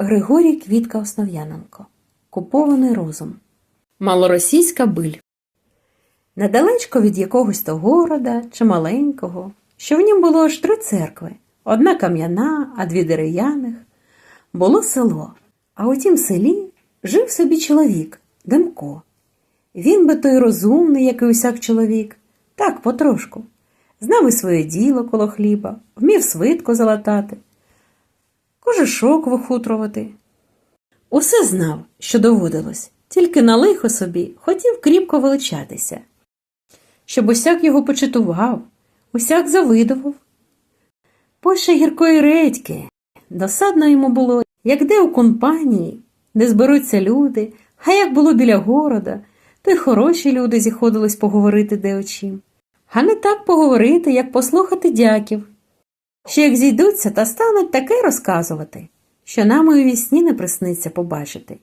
Григорій Квітка Основ'яненко. Купований розум. Малоросійська биль. Недалечко від якогось то города чи маленького, що в нім було аж три церкви, одна кам'яна, а дві дерев'яних, було село. А у тім селі жив собі чоловік Демко. Він би той розумний, як і усяк чоловік, так потрошку. Знав і своє діло коло хліба, вмів свитко залатати, кожушок вихутрувати. Усе знав, що доводилось, тільки на лихо собі хотів кріпко величатися, щоб усяк його почитував, усяк завидував. Польше гіркої редьки, досадно йому було, як де у компанії, де зберуться люди, а як було біля города, то й хороші люди зіходились поговорити де о чим. А не так поговорити, як послухати дяків. Ще як зійдуться та стануть таке розказувати, що нам і у вісні не присниться побачити.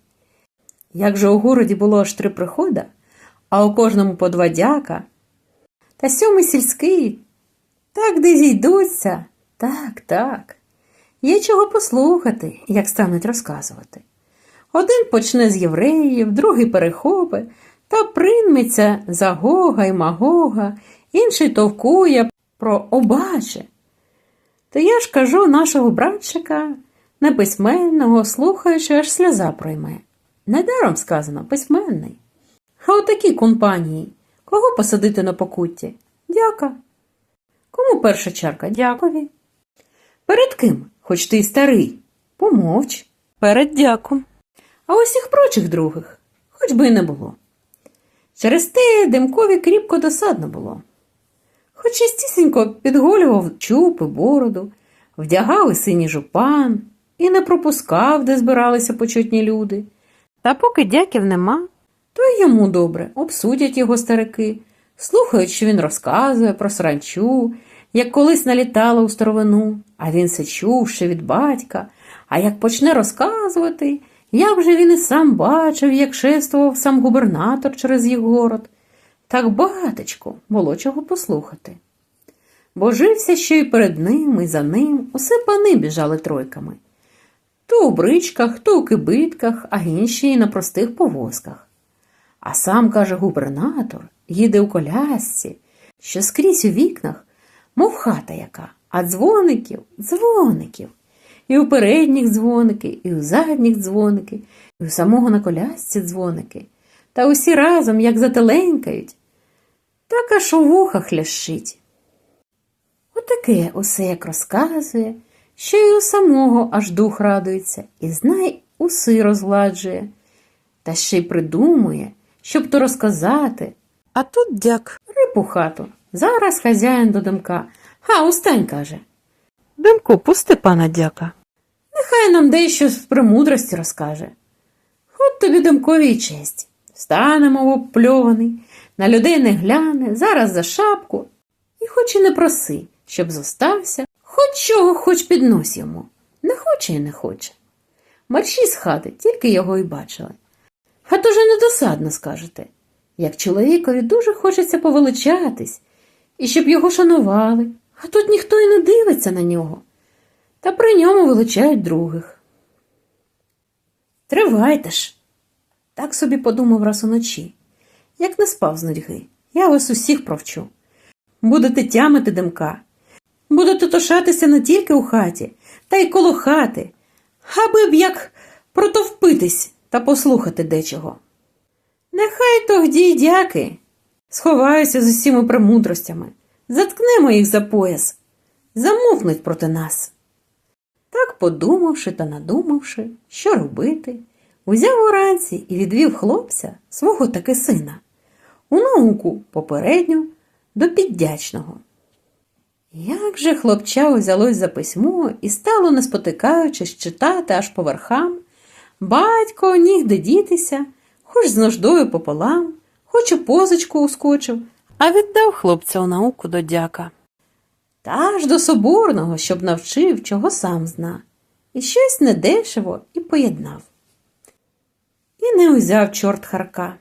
Як же у городі було аж три прихода, а у кожному по два дяка, та сьомий сільський, так де зійдуться, так, так. Є чого послухати, як стануть розказувати. Один почне з євреїв, другий перехопи, та прийметься за Гога й Магога, інший товкує про обаче. То я ж кажу нашого братчика, неписьменного, слухаючи, аж сльоза пройме. Недаром сказано письменний. А у такій компанії кого посадити на покутті? Дяка. Кому перша чарка? Дякові. Перед ким, хоч ти й старий, помовч. Перед дяком. А усіх прочих других, хоч би й не було. Через те Демкові кріпко досадно було. Хоч частісінько підголював чуб і бороду, вдягав і синій жупан і не пропускав, де збиралися почутні люди. Та поки дяків нема, то й йому добре, обсудять його старики, слухають, що він розказує про сранчу, як колись налітала у старовину, а він се чув ще від батька, а як почне розказувати, як же він і сам бачив, як шествував сам губернатор через їх город. Так багатечко було чого послухати. Бо жився ще й перед ним, і за ним усе пани біжали тройками. То у бричках, то у кибитках, а інші й на простих повозках. А сам, каже губернатор, їде у колясці, що скрізь у вікнах, мов хата яка, а дзвоників, дзвоників. І у передніх дзвоники, і у задніх дзвоники, і у самого на колясці дзвоники. Та усі разом, як зателенькають, так аж у вухах лящить. Отаке усе як розказує, що й у самого аж дух радується, і знай уси розгладжує, та ще й придумує, щоб то розказати. А тут дяк риб у хату. Зараз хазяїн до Демка. Ха, устань, каже. Демко, пусти пана дяка. Нехай нам дещо з премудрості розкаже. От тобі Демкові честь. Станемо опльований, на людей не гляне, зараз за шапку. І хоч і не проси, щоб зостався, хоч чого, хоч піднось йому. Не хоче і не хоче. Марші з хати, тільки його й бачили. А то недосадно скажете. Як чоловікові дуже хочеться повеличатись, і щоб його шанували, а тут ніхто й не дивиться на нього. Та при ньому величають других. Тривайте ж, так собі подумав раз уночі. Як не спав з нудьги, я вас усіх провчу. Будете тямити демка, будете тошатися не тільки у хаті, та й коло хати, аби б як протовпитись та послухати дечого. Нехай тогді й дяки, сховаюся з усіма премудростями, заткнемо їх за пояс, замовкнуть проти нас. Так, подумавши та надумавши, що робити, узяв уранці і відвів хлопця, свого таки сина, у науку попередню до піддячного. Як же хлопча узялось за письмо і стало, не спотикаючись, читати аж по верхам, батько ніг де дітися, хоч з нуждою пополам, хоч у позичку ускочив, А віддав хлопця у науку до дяка. та аж до соборного, щоб навчив, чого сам зна, і щось недешево і поєднав. І не узяв чорт Харка.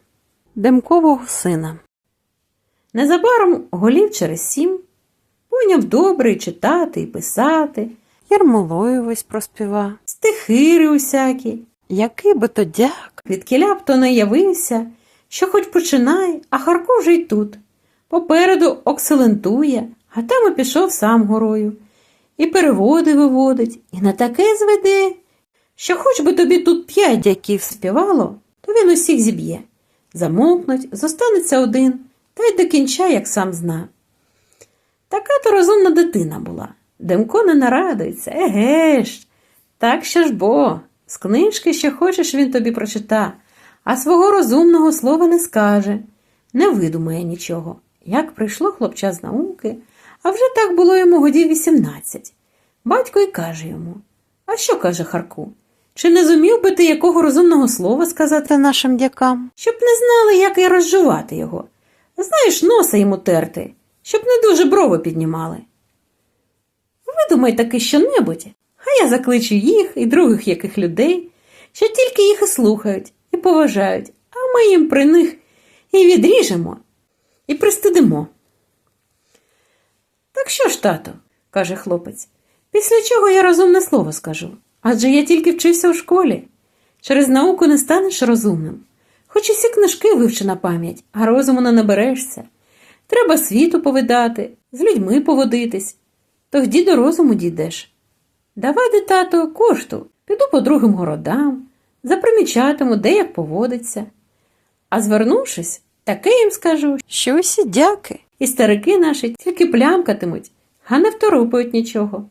Демкового сина. Незабаром голів через сім, поняв добре і читати і писати, Ярмолою весь проспіва. стихири усякі. Який би то дяк. Від кіля б то не явився, що хоч починай, а Харко вже й тут. Попереду окселентує, а там і пішов сам горою. І переводи виводить, і на таке зведе, що хоч би тобі тут п'ять дяків співало, то він усіх зіб'є. Замовкнуть, зостанеться один, та й до кінця, як сам зна. Така то розумна дитина була. Демко не нарадується, еге ж. Так що ж бо, з книжки, що хочеш, він тобі прочита, а свого розумного слова не скаже, не видумає нічого. Як прийшло хлопча з науки, а вже так було йому годів 18. Батько й каже йому: А що каже Харку? Чи не зумів би ти якого розумного слова сказати, нашим дякам. щоб не знали, як і розжувати його? Знаєш, носа йому терти, щоб не дуже брови піднімали. Видумай таки що-небудь, а я закличу їх і других яких людей, що тільки їх і слухають, і поважають, а ми їм при них і відріжемо, і пристидимо. Так що ж, тато, каже хлопець, після чого я розумне слово скажу? Адже я тільки вчився у школі. Через науку не станеш розумним. Хоч усі книжки вивчи на пам'ять, а розуму не наберешся. Треба світу повидати, з людьми поводитись. Тоді до розуму дійдеш. Давай, тато, кошту, піду по другим городам, запримічатиму, де як поводиться. А звернувшись, таке їм скажу, Що усі дяки. і старики наші тільки плямкатимуть, а не второпають нічого.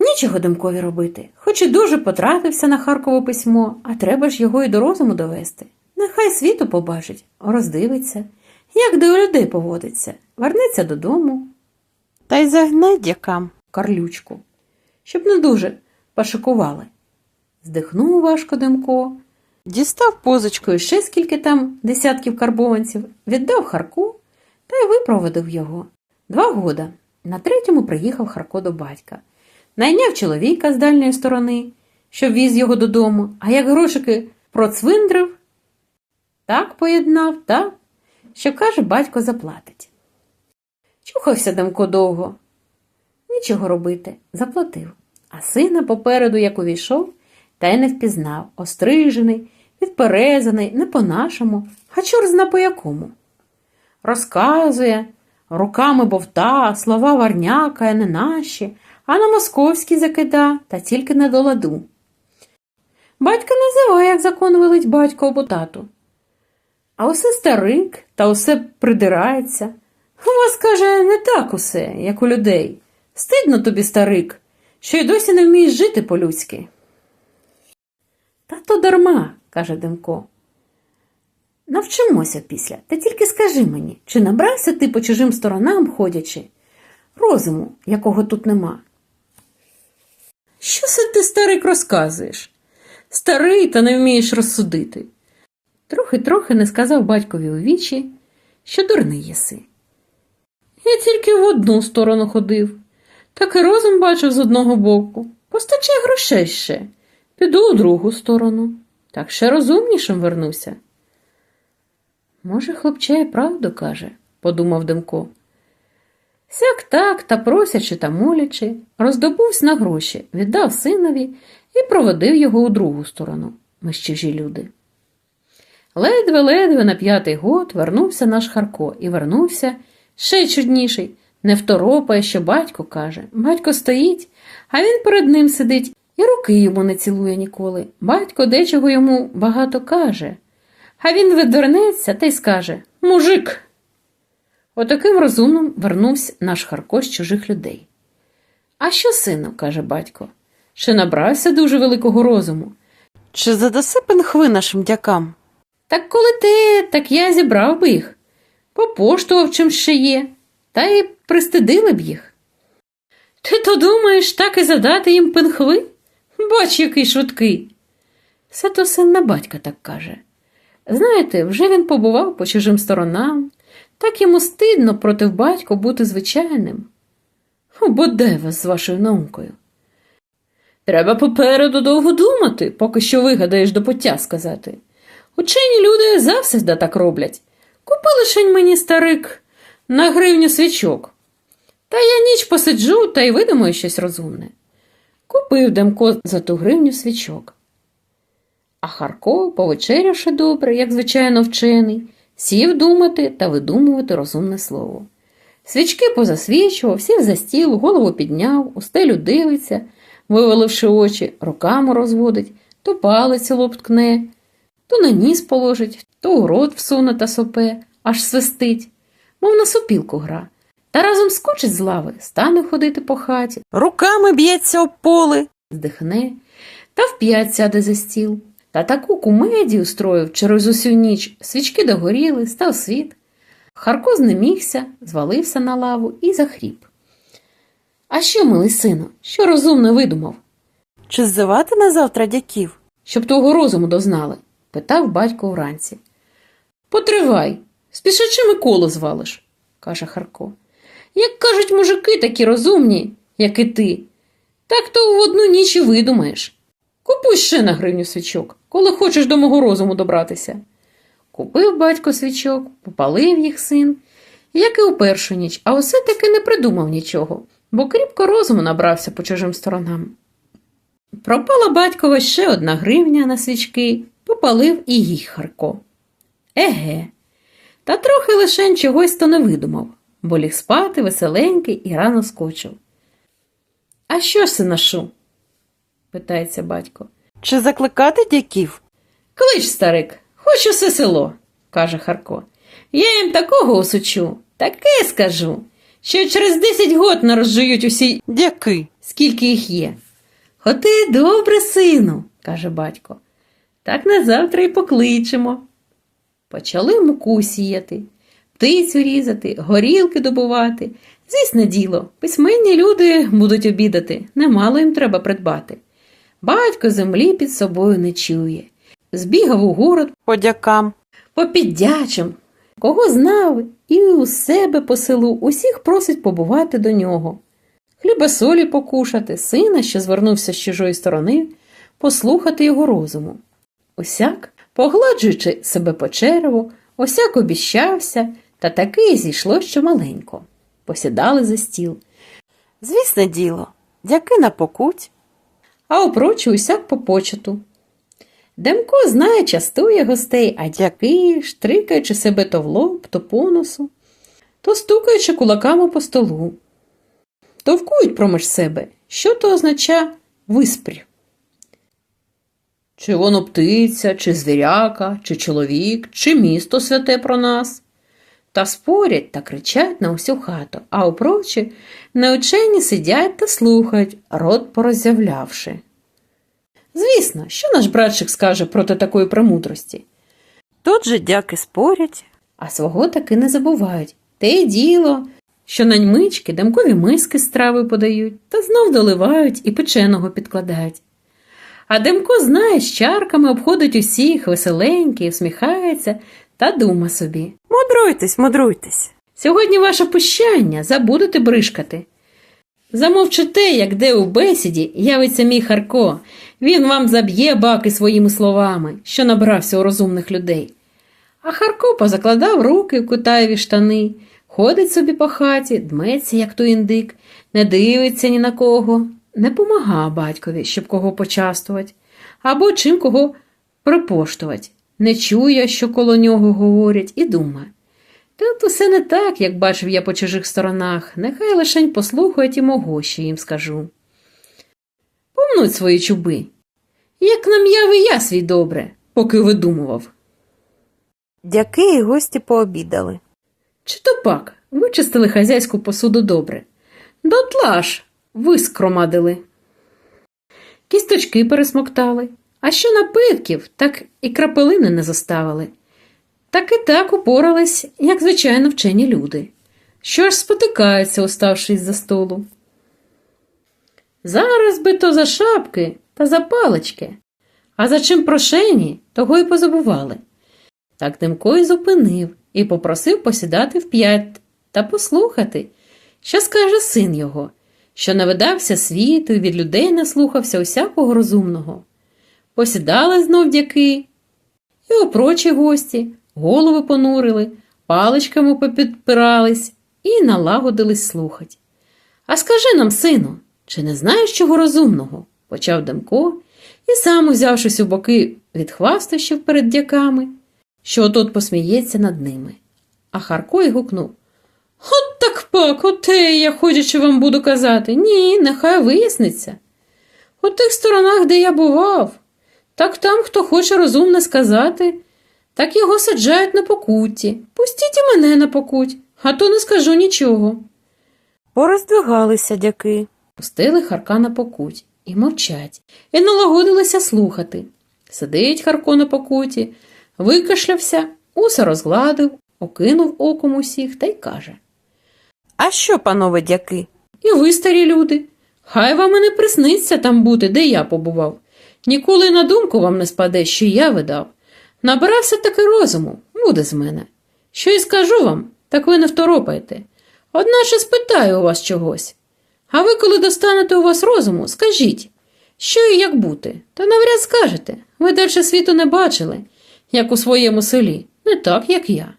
Нічого Демкові робити, хоч і дуже потратився на Харкове письмо, а треба ж його і до розуму довести. Нехай світу побачить, роздивиться, як до людей поводиться, вернеться додому, Та й загнай дякам. карлючку, щоб не дуже пошикували. Здихнув важко Демко, Дістав позичку і ще скільки там десятків карбованців, віддав Харку та й випроводив його. Два года. На третьому приїхав Харко до батька. Найняв чоловіка з дальньої сторони, щоб віз його додому, а як грошики процвиндрив, так поєднав, так, що каже, батько заплатить. Чухався Демко довго. Нічого робити, заплатив. А сина попереду, як увійшов, та й не впізнав, острижений, відперезаний, не по-нашому, а чор зна по якому. Розказує, руками бовта, слова варняка, не наші, а на московські закида, та тільки не до ладу. Батька називає, як закон велить батько або тату. А усе старик та усе придирається. У вас, каже, не так усе, як у людей. Стидно тобі, старик, що й досі не вмієш жити по-людськи. Та дарма, каже Демко. Навчимося після. Ти тільки скажи мені, чи набрався ти по чужим сторонам ходячи, розуму, якого тут нема? Що це ти, старик, розказуєш? Старий, та не вмієш розсудити. Трохи-трохи не сказав батькові у вічі, що дурний єси. Я тільки в одну сторону ходив, так і розум бачив з одного боку. Постачай грошей ще. Піду у другу сторону. Так ще розумнішим вернуся. Може, хлопча і правду каже, подумав Демко. Сяк так, та просячи та молячи, роздобувся на гроші, віддав синові і проводив його у другу сторону. Ми люди. Ледве-ледве на п'ятий год вернувся наш Харко і вернувся ще чудніший. Не второпає, що батько каже. Батько стоїть, а він перед ним сидить і руки йому не цілує ніколи. Батько дечого йому багато каже. А він відвернеться та й скаже Мужик. Отаким розумним вернувся наш Харко з чужих людей. А що, сину, каже батько, чи набрався дуже великого розуму? Чи задаси пенхви нашим дякам? Так коли ти, так я зібрав би їх, попоштував чим ще є, та й пристидили б їх. Ти то думаєш так і задати їм пенхви? Бач, який швидкий. Все то син на батька так каже. Знаєте, вже він побував по чужим сторонам, так йому стидно проти батька бути звичайним. Бо де вас з вашою наукою? Треба попереду довго думати, поки що вигадаєш до пуття сказати. Учені люди завсегда так роблять. Купи лишень мені, старик, на гривню свічок. Та я ніч посиджу та й видумаю щось розумне. Купив Демко за ту гривню свічок. А Харко, повечерявши добре, як звичайно вчений, сів думати та видумувати розумне слово. Свічки позасвічував, сів за стіл, голову підняв, у стелю дивиться, виваливши очі, руками розводить, то палець у то на ніс положить, то у рот всуне та сопе, аж свистить, мов на сопілку гра. Та разом скочить з лави, стане ходити по хаті, Руками б'ється об поли. здихне та вп'ять сяде за стіл. Та таку кумедію строїв через усю ніч, свічки догоріли, став світ. Харко знемігся, звалився на лаву і захріп. А що, милий сину, що розумно видумав, Чи ззивати на завтра дяків? щоб того розуму дознали? питав батько вранці. Потривай, спішачи Миколу звалиш, каже Харко. Як кажуть мужики такі розумні, як і ти, так то в одну ніч і видумаєш. Купуй ще на гривню свічок, коли хочеш до мого розуму добратися. Купив батько свічок, попалив їх син, як і у першу ніч, а усе таки не придумав нічого, бо кріпко розуму набрався по чужим сторонам. Пропала батькова ще одна гривня на свічки, попалив і їй Харко. Еге, та трохи лишень чогось то не видумав, бо ліг спати веселенький і рано скочив. А що, синашу? питається батько. Чи закликати дяків? Клич, старик, хоч усе село, каже Харко. Я їм такого усучу, таке скажу, що через десять год не розжують усі, Дяки. скільки їх є. Хоти добре, сину, каже батько. Так на завтра й покличемо. Почали муку сіяти, птицю різати, горілки добувати. Звісне діло, письменні люди будуть обідати, немало їм треба придбати. Батько землі під собою не чує. Збігав у город По дякам. по піддячим, кого знав, і у себе по селу усіх просить побувати до нього. Хліба солі покушати, сина, що звернувся з чужої сторони, послухати його розуму. Усяк, погладжуючи себе по череву, осяк обіщався, та таки зійшло що маленько. Посідали за стіл, Звісне діло. Дяки на покуть. А опрочі усяк по почету. Демко знає, частує гостей, а дяки, штрикаючи себе то в лоб, то по носу, то стукаючи кулаками по столу. Товкують проміж себе, що то означає виспрь. Чи воно птиця, чи звіряка, чи чоловік, чи місто святе про нас. Та спорять та кричать на усю хату, а опрочі неучені сидять та слухають, рот пороззявлявши. Звісно, що наш братчик скаже проти такої премудрості, Тут же дяки спорять. а свого таки не забувають. Те й діло, що на ньмички демкові миски з трави подають, та знов доливають і печеного підкладають. А Демко знає, з чарками обходить усіх, веселенький, усміхається та дума собі. Мудруйтесь, мудруйтесь. Сьогодні ваше пущання забудете бришкати. Замовчите, як де у бесіді явиться мій Харко. Він вам заб'є баки своїми словами, що набрався у розумних людей. А Харко позакладав руки в кутаєві штани, ходить собі по хаті, дметься, як той індик, не дивиться ні на кого, не помага батькові, щоб кого почастувати, або чим кого припоштувати, не чує, що коло нього говорять, і думає. Тут усе не так, як бачив я по чужих сторонах, нехай лишень послухають і мого, що їм скажу. Помнуть свої чуби, як нам'яв і я свій добре, поки видумував. Дяки і гості пообідали. Чи то пак вичистили хазяйську посуду добре. Дотла ж вискромадили. Кісточки пересмоктали, а що напитків, так і крапелини не заставили. Так і так упорались, як звичайно вчені люди, що аж спотикаються, оставшись за столу. Зараз би то за шапки та за палички, а за чим прошені, того й позабували. Так Демко й зупинив і попросив посідати вп'ять та послухати, що скаже син його, що навидався світу і від людей наслухався усякого розумного. Посідали знов дяки, і опрочі гості, голови понурили, паличками попідпирались і налагодились слухать. А скажи нам, сину, Чи не знаєш чого розумного? почав Демко і сам, узявшись у боки від хвастощів перед дяками, що отот посміється над ними. А Харко й гукнув. От так пак, оте я ходячи вам буду казати. Ні, нехай виясниться. У тих сторонах, де я бував, так там, хто хоче розумно сказати, так його саджають на покутті. Пустіть і мене на покуть, а то не скажу нічого. Пороздвигалися дяки. Пустили Харка на покуть і мовчать, і налагодилися слухати. Сидить Харко на покуті, викашлявся, уса розгладив, окинув оком усіх та й каже. А що, панове дяки? І ви, старі люди, хай вам і не присниться там бути, де я побував. Ніколи на думку вам не спаде, що я видав. Набирався таки розуму, буде з мене. Що й скажу вам, так ви не второпайте. Одначе спитаю у вас чогось. А ви, коли достанете у вас розуму, скажіть, що і як бути, та навряд скажете. Ви дальше світу не бачили, як у своєму селі, не так, як я.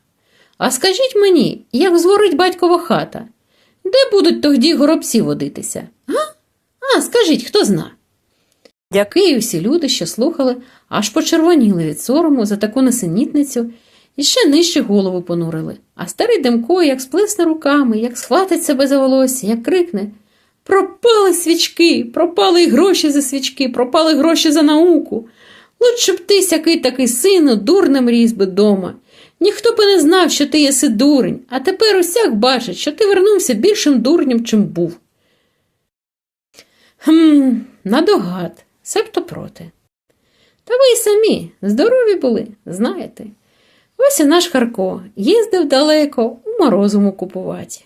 А скажіть мені, як згорить батькова хата, де будуть тоді горобці водитися? А? А, скажіть, хто зна? Дяки і всі люди, що слухали, аж почервоніли від сорому за таку несенітницю і ще нижче голову понурили. А старий Демко, як сплесне руками, як схватить себе за волосся, як крикне Пропали свічки, пропали й гроші за свічки, пропали гроші за науку. Лучше б ти сякий такий сину, дурним ріс би дома. Ніхто б і не знав, що ти єси дурень, а тепер усяк бачить, що ти вернувся більшим дурнем, чим був. Хм, надогад, себто проти. Та ви й самі здорові були, знаєте. Ось і наш Харко їздив далеко у морозуму купувати.